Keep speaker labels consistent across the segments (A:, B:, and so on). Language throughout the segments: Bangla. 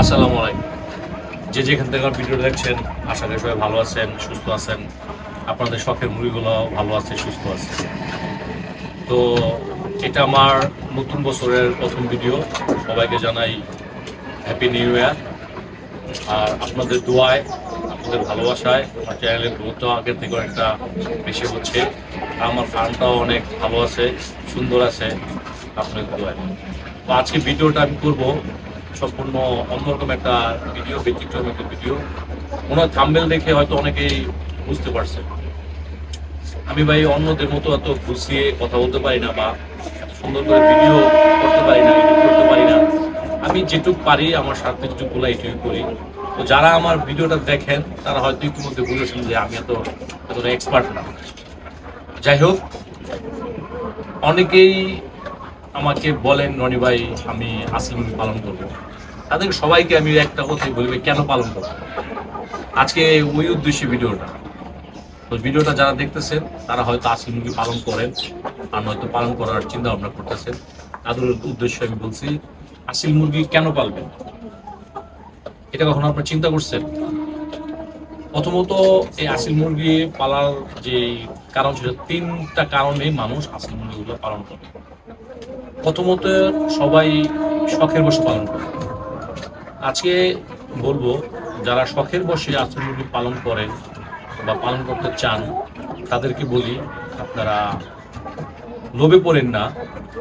A: আসসালামু আলাইকুম। যে যেখান থেকে আমার ভিডিও দেখছেন, আশা করি সবাই ভালো আছেন, সুস্থ আছেন। আপনাদের শখের মুড়িগুলো ভালো আছে, সুস্থ আছে। তো এটা আমার নতুন বছরের প্রথম ভিডিও। সবাইকে জানাই হ্যাপি নিউ ইয়ার আর আপনাদের দোয়ায়, আপনাদের ভালোবাসায়, আমার চ্যানেলের গ্রোথ আগের থেকে একটা বেশি হচ্ছে। আমার ফার্মটাও অনেক ভালো আছে, সুন্দর আছে, আপনাদের দোয়ায়। তো আজকে ভিডিওটা আমি করব সম্পূর্ণ অন্যরকম একটা ভিডিও ব্যতিক্রম একটা ভিডিও ওনার থাম্বেল দেখে হয়তো অনেকেই বুঝতে পারছে। আমি ভাই অন্যদের মতো এত গুছিয়ে কথা বলতে পারি না বা সুন্দর করে ভিডিও করতে পারি না করতে পারি না। আমি যেটুকু পারি আমার স্বার্থে যেটুকু বলে এটুকু করি। তো যারা আমার ভিডিওটা দেখেন, তারা হয়তো ইতিমধ্যে বুঝেছেন যে আমি এত, এতটা এক্সপার্ট না। যাই হোক, অনেকেই আমাকে বলেন, রনি ভাই, আমি আসলিম পালন করব। তাদের সবাইকে আমি একটা কথাই বলব কেন পালন করব? আজকে ওই উদ্দেশ্যে ভিডিওটা। তো ভিডিওটা যারা দেখতেছেন, তারা হয়তো আসল মুরগি পালন করেন, আর নয়তো পালন করার চিন্তা ভাবনা করতেছেন। তাদের উদ্দেশ্যে আমি বলছি আসিল মুরগি কেন পালবেন? এটা কখনো আপনার চিন্তা করছেন? প্রথমত, এই আসিল মুরগি পালার যে কারণ ছিল তিনটা কারণে মানুষ আসিল মুরগিগুলো পালন করে। প্রথমত সবাই শখের বসে পালন করে। আজকে বলব, যারা শখের বসে মুরগি পালন করেন বা পালন করতে চান, তাদেরকে বলি, আপনারা লোভে পড়েন না,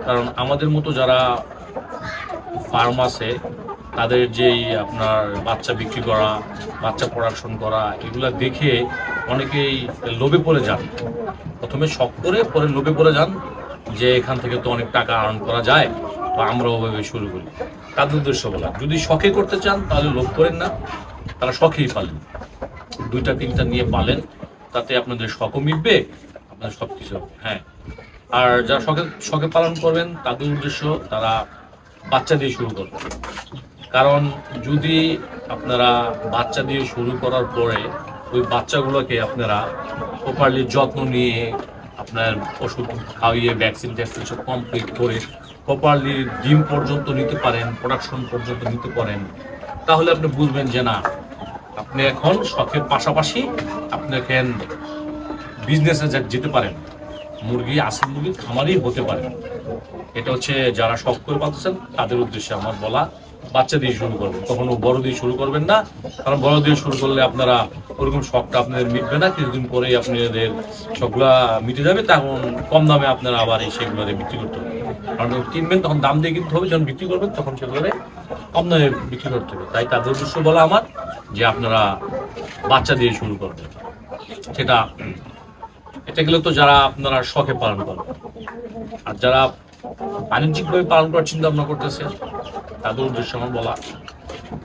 A: কারণ আমাদের মতো যারা ফার্ম আছে, তাদের যেই আপনার বাচ্চা বিক্রি করা, বাচ্চা প্রোডাকশন করা, এগুলা দেখে অনেকেই লোভে পড়ে যান। প্রথমে শখ করে, পরে লোভে পড়ে যান যে এখান থেকে তো অনেক টাকা আর্ন করা যায় বা আমরা ওভাবে শুরু করি। তাদের উদ্দেশ্য বলা। যদি শখে করতে চান, তাহলে লোভ করেন না। তারা শখেই পালেন। দুইটা, তিনটা নিয়ে পালেন, তাতে আপনাদের শখও মিটবে, আপনার সব কিছু হবে। হ্যাঁ। আর যারা শখে শখে পালন করবেন, তাদের উদ্দেশ্য তারা বাচ্চা দিয়ে শুরু করবেন কারণ যদি আপনারা বাচ্চা দিয়ে শুরু করার পরে ওই বাচ্চাগুলোকে আপনারা প্রপারলি যত্ন নিয়ে আপনার ওষুধ খাওয়িয়ে ভ্যাকসিন ট্যাকসিন সব কমপ্লিট করে প্রপারলি ডিম পর্যন্ত নিতে পারেন প্রোডাকশন পর্যন্ত নিতে পারেন, তাহলে আপনি বুঝবেন যে না, আপনি এখন শখের পাশাপাশি আপনি এখন বিজনেসে যেতে পারেন। মুরগি আসল মুরগি খামারই হতে পারে। এটা হচ্ছে যারা শখ করে পাচ্ছেন তাদের উদ্দেশ্যে আমার বলা বাচ্চা দিয়ে শুরু করবেন। কখনো বড় দিয়ে শুরু করবেন না, কারণ বড় দিয়ে শুরু করলে আপনারা ওরকম শখটা আপনাদের মিটবে না। কিছুদিন পরেই আপনাদের শখগুলা মিটে যাবে, তখন কম দামে আপনারা আবার এই সেগুলো বিক্রি করতে কারণ কিনবেন, তখন দাম দিয়ে কিনতে হবে, যখন বিক্রি করবেন, তখন সেগুলো কম দামে বিক্রি করতে হবে। তাই তাদের উদ্দেশ্য বলা আমার যে আপনারা বাচ্চা দিয়ে শুরু করবেন। সেটা, এটা গেলে তো যারা আপনারা শখে পালন করেন, আর যারা বাণিজ্যিকভাবে পালন করার চিন্তা ভাবনা করতেছে, তাদের উদ্দেশ্যে আমার বলা।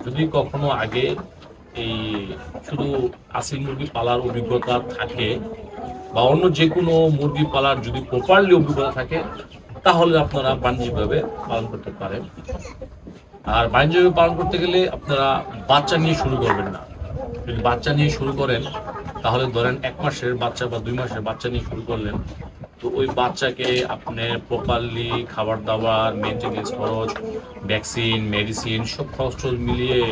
A: যদি কখনো আগে এই শুধু আসিল মুরগি পালার অভিজ্ঞতা থাকে বা অন্য যে কোনো মুরগি পালার যদি প্রপারলি অভিজ্ঞতা থাকে, তাহলে আপনারা বাণিজ্যিকভাবে পালন করতে পারেন। আর বাণিজ্যিকভাবে পালন করতে গেলে আপনারা বাচ্চা নিয়ে শুরু করবেন না। যদি বাচ্চা নিয়ে শুরু করেন, তাহলে ধরেন এক মাসের বাচ্চা বা দুই মাসের বাচ্চা নিয়ে শুরু করলেন তো ওই বাচ্চাকে আপনি প্রপারলি খাবার দাবার মেনটেনেন্স খরচ ভ্যাকসিন মেডিসিন সব খরচ মিলিয়ে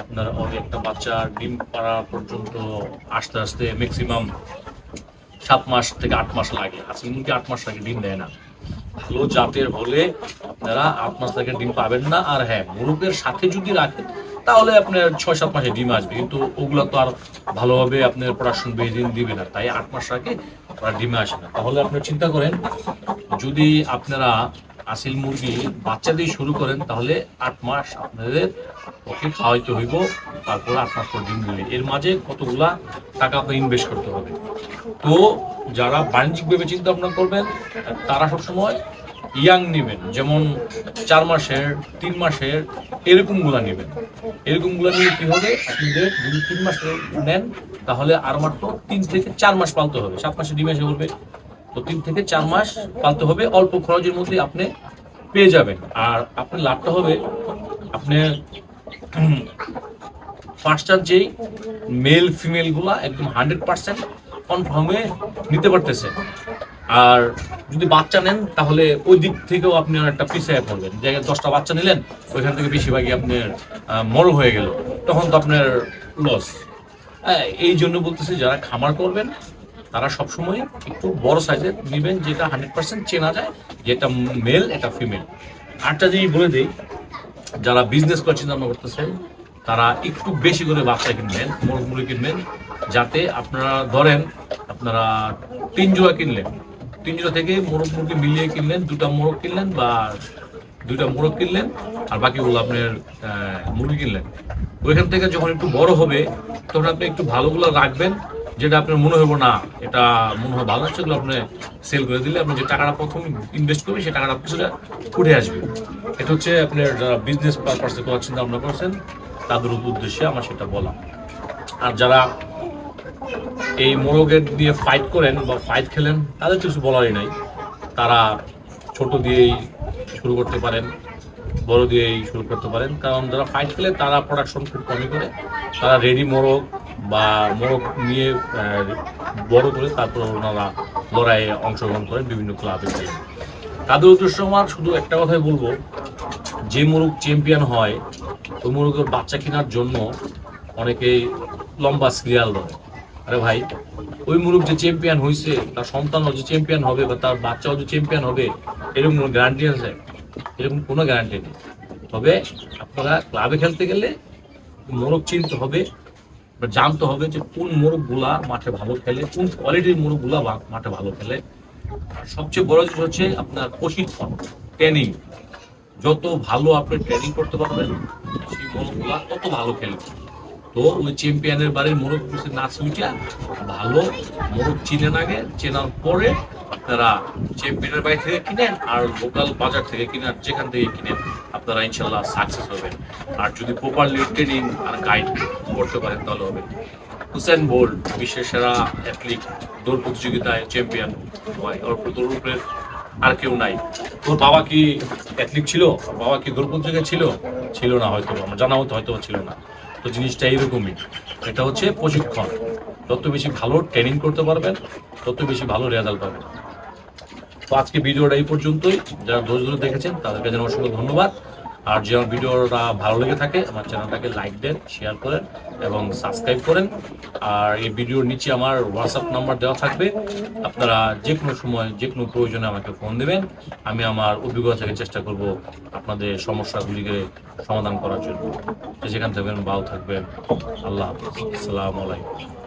A: আপনার একটা বাচ্চা ডিম পাড়া পর্যন্ত আস্তে আস্তে ম্যাক্সিমাম সাত মাস থেকে আট মাস লাগে। আসলে মুরগি আট মাস লাগে ডিম দেয় না। ভালো জাতের হলে আপনারা আট মাস থেকে ডিম পাবেন না। আর হ্যাঁ মুরগের সাথে যদি রাখেন, তাহলে আপনার ছয় সাত মাসে ডিম আসবে। কিন্তু ওগুলো তো আর ভালোভাবে আপনার প্রোডাকশন বেশি দিন দিবে না। তাই আট মাস আগে ওরা ডিমে আসে না। তাহলে আপনি চিন্তা করেন, যদি আপনারা আসিল মুরগি বাচ্চা দিয়ে শুরু করেন, তাহলে আট মাস আপনাদের ওকে খাওয়াইতে হইব, তারপর আট মাস পর ডিম দিলে এর মাঝে কতগুলা টাকা আপনার ইনভেস্ট করতে হবে। তো যারা বাণিজ্যিকভাবে চিন্তা ভাবনা করবেন, তারা সবসময় ইয়াং নেবেন, যেমন চার মাসের, তিন মাসের, এরকমগুলা নেবেন। এরকমগুলা নিয়ে কি হবে? আপনাদের যদি তিন মাসের নেন, তাহলে আর মাত্র তিন থেকে চার মাস পালতে হবে। সাত মাসে ডিম এসে করবে। তো তিন থেকে চার মাস পালতে হবে। অল্প খরচের মধ্যে আপনি পেয়ে যাবেন। আর আপনার লাভটা হবে, আপনি ফার্স্টার যেই মেল ফিমেলগুলা একদম হান্ড্রেড পার্সেন্ট কনফার্মে নিতে পারতেছে আর যদি বাচ্চা নেন, তাহলে ওই দিক থেকেও আপনি অনেকটা পিছিয়ে পড়বেন। জায়গায় দশটা বাচ্চা নিলেন, ওইখান থেকে বেশিরভাগই আপনার মরো হয়ে গেল। তখন তো আপনার লস এই জন্য বলতেছি, যারা খামার করবেন, তারা সবসময় একটু বড় সাইজের নেবেন, যেটা হান্ড্রেড পার্সেন্ট চেনা যায়, যেটা মেল এটা ফিমেল আরটা জিনিস বলে দিই, যারা বিজনেস করার চিন্তা ভাবনা করতেছেন তারা একটু বেশি করে বাচ্চা কিনবেন মোরগ কিনবেন, যাতে আপনারা, ধরেন, আপনারা তিন জোড়া কিনলেন তিন জোড়া থেকে মোরগ মুরগি মিলিয়ে কিনলেন, দুটা মোরগ কিনলেন বা দুইটা মোরগ কিনলেন, আর বাকিগুলো আপনার মুরগি কিনলেন। ওইখান থেকে যখন একটু বড় হবে, তখন আপনি একটু ভালোগুলো রাখবেন, যেটা আপনার মনে হব না, এটা মনে হয় ভালো সেগুলো আপনি সেল করে দিলে আপনি যে টাকাটা প্রথম ইনভেস্ট করবেন, সেই টাকাটা কিছুটা উঠে আসবে। এটা হচ্ছে আপনার যারা বিজনেস পারপাসে করার চিন্তা ভাবনা করছেন, তাদের উদ্দেশ্যে আমার সেটা বলা। আর যারা এই মোরগের দিয়ে ফাইট করেন বা ফাইট খেলেন, তাদের কিছু বলারই নাই। তারা ছোট দিয়েই শুরু করতে পারেন, বড় দিয়েই শুরু করতে পারেন। কারণ যারা ফাইট খেলে, তারা প্রোডাকশন খুব কমই করে। তারা রেডি মোরগ বা মোরগ নিয়ে বড় করে তারপর ওনারা লড়াইয়ে অংশগ্রহণ করেন বিভিন্ন ক্লাবে খেলেন তাদের উদ্দেশ্য আমার শুধু একটা কথাই বলব, যে মোরগ চ্যাম্পিয়ন হয়, ওই মোরগের বাচ্চা কেনার জন্য অনেকেই লম্বা সিরিয়াল ধরে। আরে ভাই, ওই মুরগ যে চ্যাম্পিয়ন হয়েছে তার সন্তানও যে চ্যাম্পিয়ন হবে বা তার বাচ্চাও যে চ্যাম্পিয়ন হবে, এরকম কোনো গ্যারান্টি আছে? এরকম কোনো গ্যারান্টি নেই। তবে আপনারা ক্লাবে খেলতে গেলে মোরগ চিনতে হবে বা জানতে হবে যে কোন মোরগগুলা মাঠে ভালো খেলে, কোন কোয়ালিটির মোরগগুলা মাঠে ভালো খেলে। সবচেয়ে বড় জিনিস হচ্ছে আপনার প্রশিক্ষণ ট্রেনিং যত ভালো আপনি ট্রেনিং করতে পারবেন, সেই মোরগগুলা তত ভালো খেলবে। তো ওই চ্যাম্পিয়নের বাড়ির মোরগ পিছিয়ে না সুইটা ভালো মোরগ চিনেন আগে, চেনার পরে আপনারা চ্যাম্পিয়নের বাড়ি থেকে কিনেন আর লোকাল বাজার থেকে কিনেন, যেখান থেকে কিনেন, আপনারা ইনশাল্লাহ সাকসেস হবেন। আর যদি প্রপারলি ট্রেনিং আর গাইড করতে পারেন, তাহলে হবে। হুসেন বোল্ট বিশ্বের সেরা অ্যাথলিট দৌড় প্রতিযোগিতায় চ্যাম্পিয়ন হয়। ওর দৌড় উপরে আর কেউ নাই। তোর বাবা কি অ্যাথলিট ছিল? বাবা কি দৌড় প্রতিযোগিতা ছিল? ছিল না হয়তো আমার জানা হতো হয়তো ছিল না। তো জিনিসটা এইরকমই। এটা হচ্ছে প্রশিক্ষণ। যত বেশি ভালো ট্রেনিং করতে পারবেন, তত বেশি ভালো রেজাল্ট পাবেন। তো আজকে ভিডিওটা এই পর্যন্তই। যারা ধৈর্য ধরে দেখেছেন, তাদেরকে যেন অসংখ্য ধন্যবাদ। আর যে আমার ভিডিওটা ভালো লেগে থাকে, আমার চ্যানেলটাকে লাইক দেন শেয়ার করেন এবং সাবস্ক্রাইব করেন। আর এই ভিডিওর নিচে আমার হোয়াটসঅ্যাপ নাম্বার দেওয়া থাকবে। আপনারা যে কোনো সময় যে কোনো প্রয়োজনে আমাকে ফোন দেবেন। আমি আমার অভিজ্ঞতা থেকে চেষ্টা করব আপনাদের সমস্যাগুলিকে সমাধান করার জন্য। যেখান থাকবেন, ভালো থাকবেন। আল্লাহ হাফিজ। আসসালামু আলাইকুম।